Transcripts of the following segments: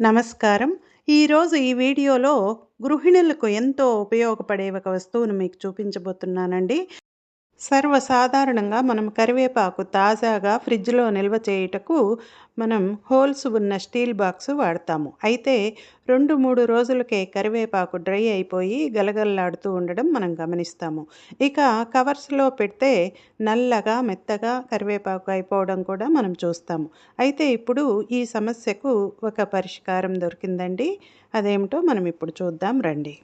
నమస్కారం. ఈరోజు ఈ వీడియోలో గృహిణులకు ఎంతో ఉపయోగపడే ఒక వస్తువును మీకు చూపించబోతున్నానండి. సర్వసాధారణంగా మనం కరివేపాకు తాజాగా ఫ్రిడ్జ్లో నిల్వ చేయుటకు మనం హోల్స్ ఉన్న స్టీల్ బాక్స్ వాడతాము. అయితే రెండు మూడు రోజులకే కరివేపాకు డ్రై అయిపోయి గలగల్లాడుతూ ఉండడం మనం గమనిస్తాము. ఇక కవర్స్లో పెడితే నల్లగా మెత్తగా కరివేపాకు అయిపోవడం కూడా మనం చూస్తాము. అయితే ఇప్పుడు ఈ సమస్యకు ఒక పరిష్కారం దొరికిందండి. అదేమిటో మనం ఇప్పుడు చూద్దాం రండి.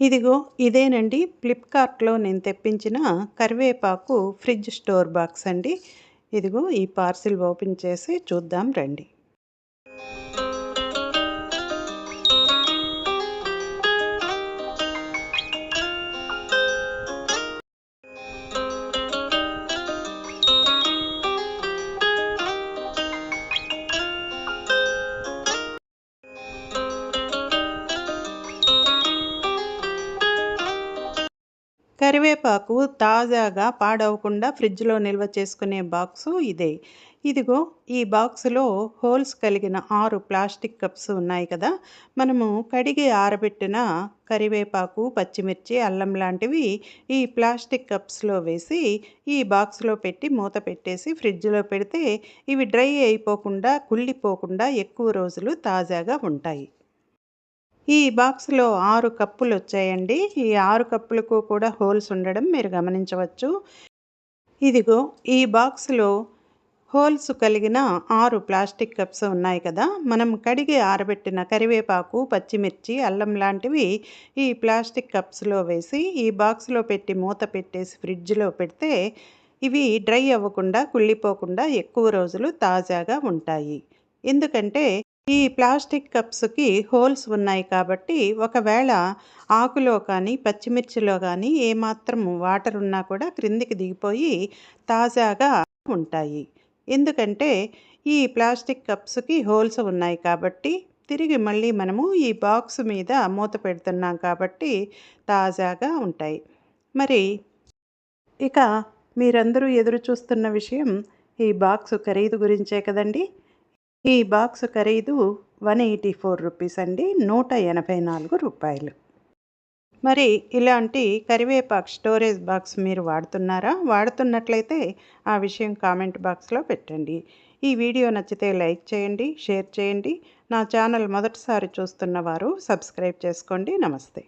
ఇదిగో ఇదేనండి. ఫ్లిప్కార్ట్లో నేను తెప్పించిన కరివేపాకు ఫ్రిడ్జ్ స్టోర్ బాక్స్ అండి. ఇదిగో ఈ పార్సిల్ ఓపెన్ చేసి చూద్దాం రండి. కరివేపాకు తాజాగా పాడవకుండా ఫ్రిడ్జ్లో నిల్వ చేసుకునే బాక్సు ఇదే. ఇదిగో ఈ బాక్సులో హోల్స్ కలిగిన ఆరు ప్లాస్టిక్ కప్స్ ఉన్నాయి కదా. మనము కడిగి ఆరబెట్టిన కరివేపాకు పచ్చిమిర్చి అల్లం లాంటివి ఈ ప్లాస్టిక్ కప్స్లో వేసి ఈ బాక్స్లో పెట్టి మూత పెట్టేసి ఫ్రిడ్జ్లో పెడితే ఇవి డ్రై అయిపోకుండా కుళ్ళిపోకుండా ఎక్కువ రోజులు తాజాగా ఉంటాయి. ఈ బాక్స్లో ఆరు కప్పులు వచ్చాయండి ఈ ఆరు కప్పులకు కూడా హోల్స్ ఉండడం మీరు గమనించవచ్చు. ఇదిగో ఈ బాక్స్లో హోల్స్ కలిగిన ఆరు ప్లాస్టిక్ కప్స్ ఉన్నాయి కదా. మనం కడిగి ఆరబెట్టిన కరివేపాకు పచ్చిమిర్చి అల్లం లాంటివి ఈ ప్లాస్టిక్ కప్స్లో వేసి ఈ బాక్స్లో పెట్టి మూత పెట్టేసి ఫ్రిడ్జ్లో పెడితే ఇవి డ్రై అవ్వకుండా కుళ్ళిపోకుండా ఎక్కువ రోజులు తాజాగా ఉంటాయి. ఎందుకంటే ఈ ప్లాస్టిక్ కప్స్కి హోల్స్ ఉన్నాయి కాబట్టి ఒకవేళ ఆకులో కానీ పచ్చిమిర్చిలో కానీ ఏమాత్రం వాటర్ ఉన్నా కూడా క్రిందికి దిగిపోయి తాజాగా ఉంటాయి. ఎందుకంటే ఈ ప్లాస్టిక్ కప్స్కి హోల్స్ ఉన్నాయి కాబట్టి తిరిగి మళ్ళీ మనము ఈ బాక్స్ మీద మూత పెడుతున్నాం కాబట్టి తాజాగా ఉంటాయి. మరి ఇక మీరందరూ ఎదురు చూస్తున్న విషయం ఈ బాక్స్ ఖరీదు గురించే కదండి? ఈ బాక్స్ ఖరీదు వన్ ఎయిటీ ఫోర్ రూపీస్ అండి నూట ఎనభై నాలుగు రూపాయలు. మరి ఇలాంటి కరివేపాకు స్టోరేజ్ బాక్స్ మీరు వాడుతున్నారా? వాడుతున్నట్లయితే ఆ విషయం కామెంట్ బాక్స్లో పెట్టండి. ఈ వీడియో నచ్చితే లైక్ చేయండి షేర్ చేయండి. నా ఛానల్ మొదటిసారి చూస్తున్న వారు సబ్స్క్రైబ్ చేసుకోండి. నమస్తే.